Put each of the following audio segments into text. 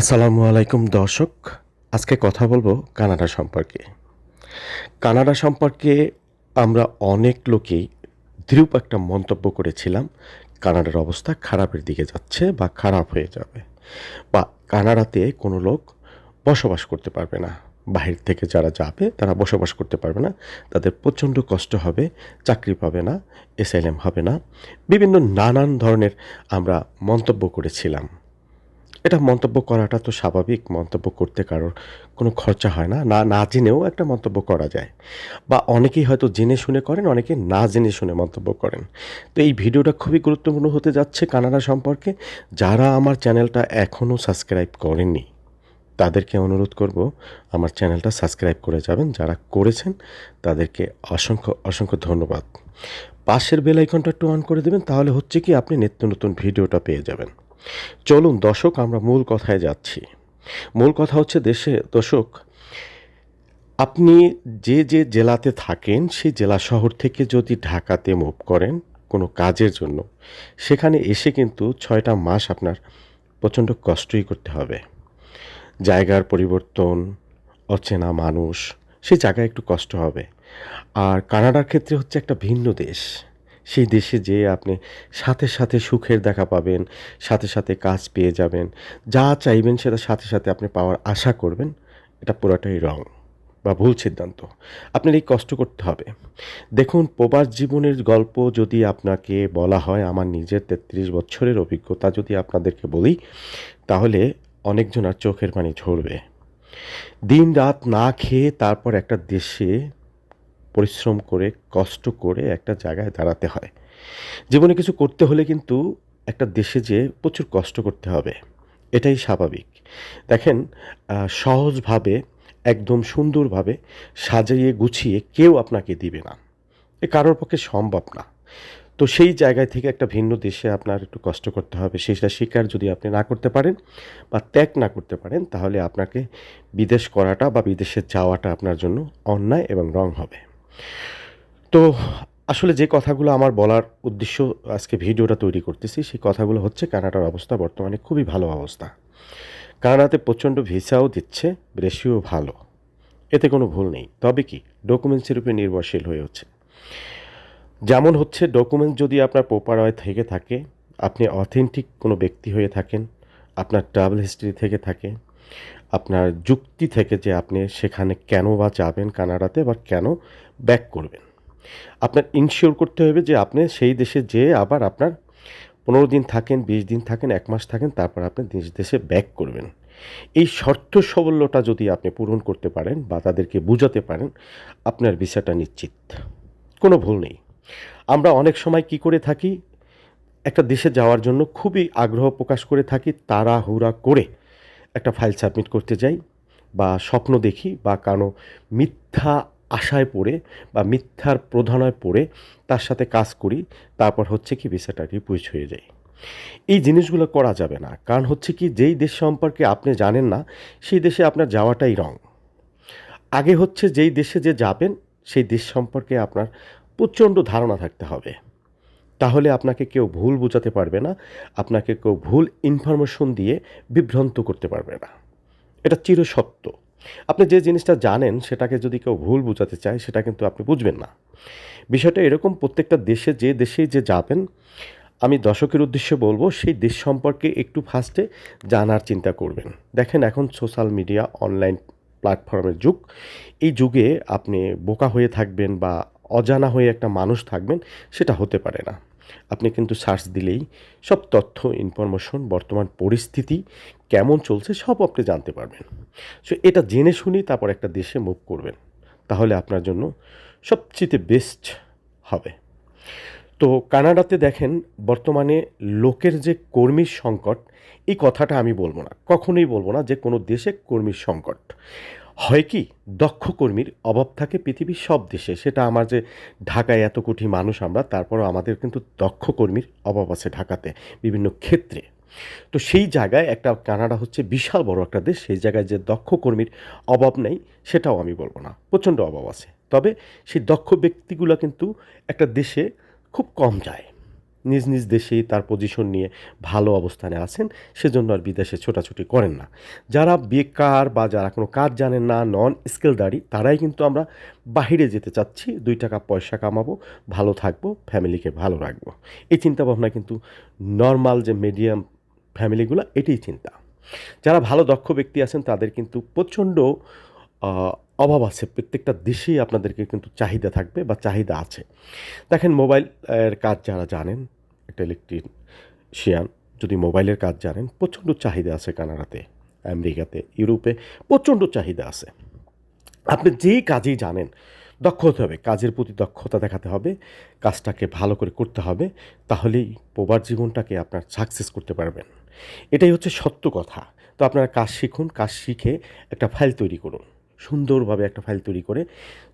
আসসালামু আলাইকুম, দর্শক। আজকে কথা বলব কানাডা সম্পর্কে। কানাডা সম্পর্কে আমরা অনেক লোকেই দ্রুপ একটা মন্তব্য করেছিলাম, কানাডার অবস্থা খারাপের দিকে যাচ্ছে বা খারাপ হয়ে যাবে বা কানাডাতে কোনো লোক বসবাস করতে পারবে না। বাহির থেকে যারা যাবে, তারা বসবাস করতে পারবে না, তাদের প্রচণ্ড কষ্ট হবে, চাকরি পাবে না এসএলএম হবে না, বিভিন্ন নানান ধরনের আমরা মন্তব্য করেছিলাম। এটা মন্তব্য করাটা তো স্বাভাবিক, মন্তব্য করতে কারোর কোনো খরচা হয় না। না না জেনেও একটা মন্তব্য করা যায়। বা অনেকেই হয়তো জেনে শুনে করেন, অনেকে না জেনে শুনে মন্তব্য করেন। তো এই ভিডিওটা খুবই গুরুত্বপূর্ণ হতে যাচ্ছে কানাডা সম্পর্কে। যারা আমার চ্যানেলটা এখনও সাবস্ক্রাইব করেননি, তাদেরকে অনুরোধ করব, আমার চ্যানেলটা সাবস্ক্রাইব করে যাবেন। যারা করেছেন, তাদেরকে অসংখ্য অসংখ্য ধন্যবাদ। পাশের বেল আইকনটা একটু অন করে দেবেন, তাহলে হচ্ছে কি আপনি নিত্য নতুন ভিডিওটা পেয়ে যাবেন। চলুন দর্শক, আমরা মূল কথায় যাচ্ছি। মূল কথা হচ্ছে দেশে, দর্শক, আপনি যে যে জেলাতে থাকেন, সেই জেলা শহর থেকে যদি ঢাকাতে মুভ করেন কোনো কাজের জন্য, সেখানে এসে কিন্তু ছয়টা মাস আপনার প্রচণ্ড কষ্টই করতে হবে। জায়গার পরিবর্তন, অচেনা মানুষ সেই জায়গায় একটু কষ্ট হবে। আর কানাডার ক্ষেত্রে হচ্ছে একটা ভিন্ন দেশ। সেই দেশে যেয়ে আপনি সাথে সাথে সুখের দেখা পাবেন, সাথে সাথে কাজ পেয়ে যাবেন। যা চাইবেন সেটা সাথে সাথে আপনি পাওয়ার আশা করবেন, এটা পুরোটাই রং বা ভুল সিদ্ধান্ত। আপনার এই কষ্ট করতে হবে। দেখুন, প্রবাস জীবনের গল্প যদি আপনাকে বলা হয়, আমার নিজের তেত্রিশ বছরের অভিজ্ঞতা যদি আপনাদেরকে বলি, তাহলে অনেকজন আর চোখের পানি ঝরবে। দিন রাত না খেয়ে তারপর একটা দেশে পরিশ্রম করে, কষ্ট করে একটা জায়গায় দাঁড়াতে হয়। জীবনে কিছু করতে হলে কিন্তু একটা দেশে যেয়ে প্রচুর কষ্ট করতে হবে। এটাই স্বাভাবিক। দেখেন সহজভাবে, একদম সুন্দরভাবে সাজিয়ে গুছিয়ে কেউ আপনাকে দিবে না। এ কারোর পক্ষে সম্ভব না। তো সেই জায়গায় থেকে একটা ভিন্ন দেশে আপনার একটু কষ্ট করতে হবে। সেটা স্বীকার যদি আপনি না করতে পারেন বা ত্যাগ না করতে পারেন, তাহলে আপনাকে বিদেশ করাটা বা বিদেশে যাওয়াটা আপনার জন্য অন্যায় এবং রং হবে। তো আসলে যে কথাগুলো আমার বলার উদ্দেশ্য আজকে ভিডিওটা তৈরি করতেছি, সেই কথাগুলো হচ্ছে কানাডার অবস্থা বর্তমানে খুবই ভালো অবস্থা। কানাডাতে প্রচণ্ড ভিসাও দিচ্ছে, রেশিও ভালো। এতে কোনো ভুল নেই। তবে কি, ডকুমেন্টসের উপরে নির্ভরশীল হয়ে হচ্ছে। যেমন হচ্ছে, ডকুমেন্টস যদি আপনার প্রপার হয় থেকে থাকে, আপনি অথেন্টিক কোনো ব্যক্তি হয়ে থাকেন, আপনার ট্রাভেল হিস্ট্রি থেকে থাকে আপনার যুক্তি থেকে যে আপনি সেখানে কেন বা যাবেন কানাডাতে বা কেন ব্যাক করবেন। আপনার ইনশিওর করতে হবে যে আপনি সেই দেশে যেয়ে আবার আপনার পনেরো দিন থাকেন, বিশ দিন থাকেন, এক মাস থাকেন, তারপর আপনি নিজ দেশে ব্যাক করবেন। এই শর্ত সাবল্যটা যদি আপনি পূরণ করতে পারেন বা তাদেরকে বুঝাতে পারেন, আপনার ভিসাটা নিশ্চিত। কোনো ভুল নেই। আমরা অনেক সময় কি করে থাকি? একটা দেশে যাওয়ার জন্য খুবই আগ্রহ প্রকাশ করে থাকি, তাড়াহুড়া করে। একটা ফাইল সাবমিট করতে যাই বা স্বপ্ন দেখি বা কারও মিথ্যা আশায় পড়ে বা মিথ্যার প্রধানয় পড়ে তার সাথে কাজ করি, তারপর হচ্ছে কি ভিসাটা রিপুইচ হয়ে যায়। এই জিনিসগুলো করা যাবে না। কারণ হচ্ছে কি যেই দেশ সম্পর্কে আপনি জানেন না, সেই দেশে আপনার যাওয়াটাই রং। আগে হচ্ছে যেই দেশে যে যাবেন, সেই দেশ সম্পর্কে আপনার প্রচণ্ড ধারণা থাকতে হবে। তাহলে আপনাকে কেউ ভুল বোঝাতে পারবে না, আপনাকে কেউ ভুল ইনফরমেশন দিয়ে বিভ্রান্ত করতে পারবে না। এটা চিরসত্য। আপনি যে জিনিসটা জানেন, সেটাকে যদি কেউ ভুল বোঝাতে চায়, সেটা কিন্তু আপনি বুঝবেন না। বিষয়টা এরকম, প্রত্যেকটা দেশে, যে দেশে যে যাবেন, আমি দর্শকের উদ্দেশ্যে বলব, সেই দেশ সম্পর্কে একটু ফার্স্টে জানার চিন্তা করবেন। দেখেন এখন সোশ্যাল মিডিয়া অনলাইন প্ল্যাটফর্মের যুগ। এই যুগে আপনি বোকা হয়ে থাকবেন বা অজানা হয়ে একটা মানুষ থাকবেন, সেটা হতে পারে না। আপনি কিন্তু সার্চ দিলেই সব তথ্য, ইনফরমেশন, বর্তমান পরিস্থিতি, কেমন চলছে, সব আপনি জানতে পারবেন। সো, এটা জেনে শুনেই তারপর একটা দেশে মুভ করবেন। তাহলে আপনার জন্য সবচেয়ে বেস্ট হবে। তো, কানাডাতে দেখেন, বর্তমানে লোকের যে কর্মীর সংকট, এই কথাটা আমি বলব না। কখনোই বলব না যে কোনো দেশে কর্মীর সংকট। হয় কি, দক্ষ কর্মীর অভাব থাকে পৃথিবীর সব দেশে। সেটা আমার যে ঢাকায় এত কোটি মানুষ আমরা, তারপরও আমাদের কিন্তু দক্ষ কর্মীর অভাব আছে ঢাকাতে, বিভিন্ন ক্ষেত্রে। তো সেই জায়গায় একটা, কানাডা হচ্ছে বিশাল বড় একটা দেশ, সেই জায়গায় যে দক্ষ কর্মীর অভাব নেই, সেটাও আমি বলব না। প্রচণ্ড অভাব আছে। তবে সেই দক্ষ ব্যক্তিগুলো কিন্তু একটা দেশে খুব কম যায়। নিজ নিজ দেশেই তার পজিশন নিয়ে ভালো অবস্থানে আছেন, সেজন্য আর বিদেশে ছোটাছুটি করেন না। যারা বেকার বা যারা কোনো কাজ জানেন না, নন স্কিলদারি, তারাই কিন্তু আমরা বাহিরে যেতে চাচ্ছি, দুই টাকা পয়সা কামাবো, ভালো থাকব ফ্যামিলিকে ভালো রাখব। এই চিন্তাভাবনা কিন্তু নর্মাল যে মিডিয়াম ফ্যামিলিগুলো এটাই চিন্তা। যারা ভালো দক্ষ ব্যক্তি আছেন, তাদের কিন্তু প্রচণ্ড অভাব আছে। প্রত্যেকটা দেশেই আপনাদেরকে কিন্তু চাহিদা থাকবে বা চাহিদা আছে। দেখেন মোবাইল এর কাজ যারা জানেন একটা ইলেকট্রিশিয়ান যদি মোবাইলের কাজ জানেন, প্রচণ্ড চাহিদা আছে কানাডাতে, আমেরিকাতে, ইউরোপে প্রচণ্ড চাহিদা আছে। আপনি যেই কাজেই জানেন, দক্ষ হতে হবে, কাজের প্রতি দক্ষতা দেখাতে হবে, কাজটাকে ভালো করে করতে হবে, তাহলেই প্রবার জীবনটাকে আপনার সাকসেস করতে পারবেন। এটাই হচ্ছে সত্য কথা। তো আপনারা কাজ শিখুন, কাজ শিখে একটা ফাইল তৈরি করুন। সুন্দরভাবে একটা ফাইল তৈরি করে,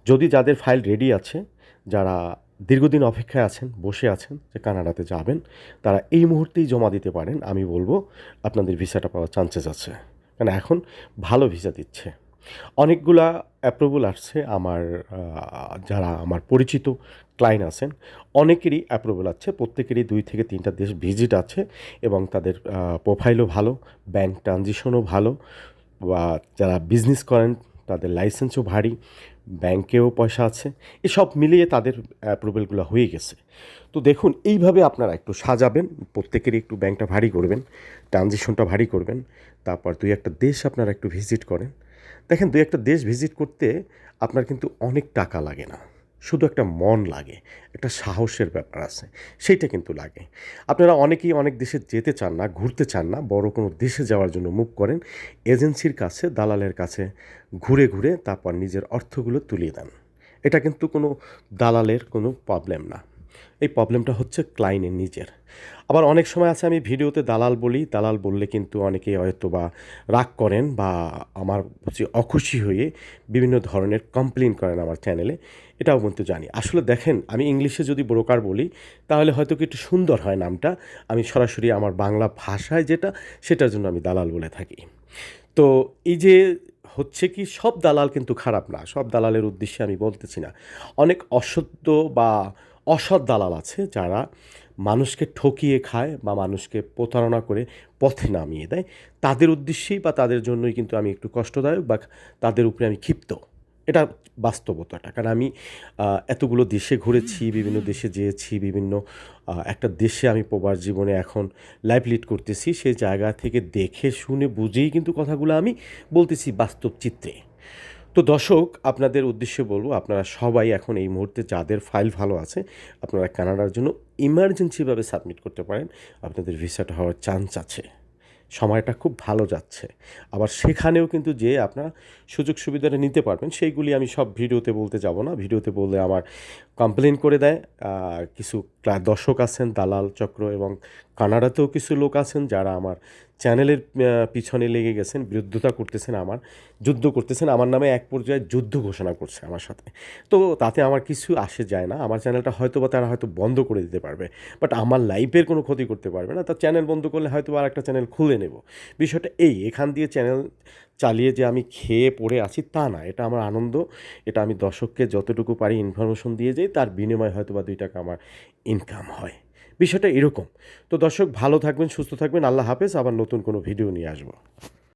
যদি যাদের ফাইল রেডি আছে, যারা দীর্ঘদিন অপেক্ষায় আছেন, বসে আছেন যে কানাডাতে যাবেন। তারা এই মুহূর্তেই জমা দিতে পারেন, আমি বলব আপনাদের ভিসাটা পাওয়ার চান্সেস আছে। কারণ এখন ভালো ভিসা দিচ্ছে। অনেকগুলা অ্যাপ্রুভাল আসছে আমার যারা আমার পরিচিত ক্লায়েন্ট আছেন, অনেকেরই অ্যাপ্রুভাল আছে, প্রত্যেকেরই দুই থেকে তিনটা দেশ ভিজিট আছে এবং তাদের প্রোফাইলও ভালো ব্যাংক ট্রানজিশনও ভালো, বা যারা বিজনেস করেন তাদের লাইসেন্সও ভারী ব্যাংকেও পয়সা আছে, এসব মিলিয়ে তাদের অ্যাপ্রুভেলগুলো হয়ে গেছে। তো দেখুন, এইভাবে আপনারা একটু সাজাবেন, প্রত্যেকেরই একটু ব্যাংকটা ভারী করবেন ট্রানজিশনটা ভারী করবেন, তারপর দুই একটা দেশ আপনারা একটু ভিজিট করেন। দেখেন, দুই একটা দেশ ভিজিট করতে আপনার কিন্তু অনেক টাকা লাগে না। শুধু একটা মন লাগে, একটা সাহসের ব্যাপার আছে, সেইটা কিন্তু লাগে। আপনারা অনেকেই অনেক দেশে যেতে চান না, ঘুরতে চান না, বড় কোনো দেশে যাওয়ার জন্য মুখ করেন, এজেন্সির কাছে, দালালের কাছে ঘুরে ঘুরে তারপর নিজের অর্থগুলো তুলিয়ে দেন। এটা কিন্তু কোনো দালালের কোনো প্রবলেম না। এই প্রবলেমটা হচ্ছে ক্লায়েন্টের নিজের। আবার অনেক সময় আছে আমি ভিডিওতে দালাল বলি, দালাল বললে কিন্তু অনেকেই হয়তো বা রাগ করেন বা আমার প্রতি অখুশি হয়ে বিভিন্ন ধরনের কমপ্লেন করেন আমার চ্যানেলে এটাও কিন্তু জানি। আসলে দেখেন, আমি ইংলিশে যদি ব্রোকার বলি, তাহলে হয়তো কি একটু সুন্দর হয় নামটা। আমি সরাসরি আমার বাংলা ভাষায় যেটা, সেটার জন্য আমি দালাল বলে থাকি। তো এই যে হচ্ছে কি, সব দালাল কিন্তু খারাপ না। সব দালালের উদ্দেশ্যে আমি বলতেছি না। অনেক অসত্য বা অসৎ দালাল আছে যারা মানুষকে ঠকিয়ে খায় বা মানুষকে প্রতারণা করে পথে নামিয়ে দেয়। তাদের উদ্দেশ্যেই বা তাদের জন্যই কিন্তু আমি একটু কষ্টদায়ক বা তাদের উপরে আমি ক্ষিপ্ত। এটা বাস্তবতাটা। কারণ আমি এতগুলো দেশে ঘুরেছি, বিভিন্ন দেশে যেয়েছি, বিভিন্ন একটা দেশে আমি প্রবাস জীবনে এখন লাইফ লিড করতেছি। সেই জায়গা থেকে দেখে, শুনে, বুঝেই কিন্তু কথাগুলো আমি বলতেছি বাস্তব চিত্রে। তো দর্শক, আপনাদের উদ্দেশ্যে বলব, আপনারা সবাই এখন এই মুহূর্তে যাদের ফাইল ভালো আছে, আপনারা কানাডার জন্য ইমার্জেন্সিভাবে সাবমিট করতে পারেন। আপনাদের ভিসাটা হওয়ার চান্স আছে। সময়টা খুব ভালো যাচ্ছে। আবার সেখানেও কিন্তু যে আপনারা সুযোগ সুবিধাটা নিতে পারবেন, সেইগুলি আমি সব ভিডিওতে বলতে যাব না। ভিডিওতে বললে আমার কমপ্লেন করে দেয়। কিছু দর্শক আছেন, দালাল চক্র এবং কানাডাতেও কিছু লোক আছেন যারা আমার চ্যানেলের পিছনে লেগে গেছেন, বিরুদ্ধতা করতেছেন আমার, যুদ্ধ করতেছেন, আমার নামে এক পর্যায়ে যুদ্ধ ঘোষণা করছে আমার সাথে। তো তাতে আমার কিছু আসে যায় না, আমার চ্যানেলটা হয়তো বা তারা হয়তো বন্ধ করে দিতে পারবে, বাট আমার লাইফের কোনো ক্ষতি করতে পারবে না। তার চ্যানেল বন্ধ করলে হয়তো আর একটা চ্যানেল খুলে নেব। বিষয়টা এই, এখান দিয়ে চ্যানেল চালিয়ে যে আমি খেয়ে পড়ে আছি তা না, এটা আমার আনন্দ। এটা আমি দর্শককে যতটুকু পারি ইনফরমেশন দিয়ে যাই, তার বিনিময়ে হয়তো বা দুই টাকা আমার ইনকাম হয়। বিষয়টা এরকম। তো দর্শক, ভালো থাকবেন, সুস্থ থাকবেন, আল্লাহ হাফেজ, আবার নতুন কোনো ভিডিও নিয়ে আসব।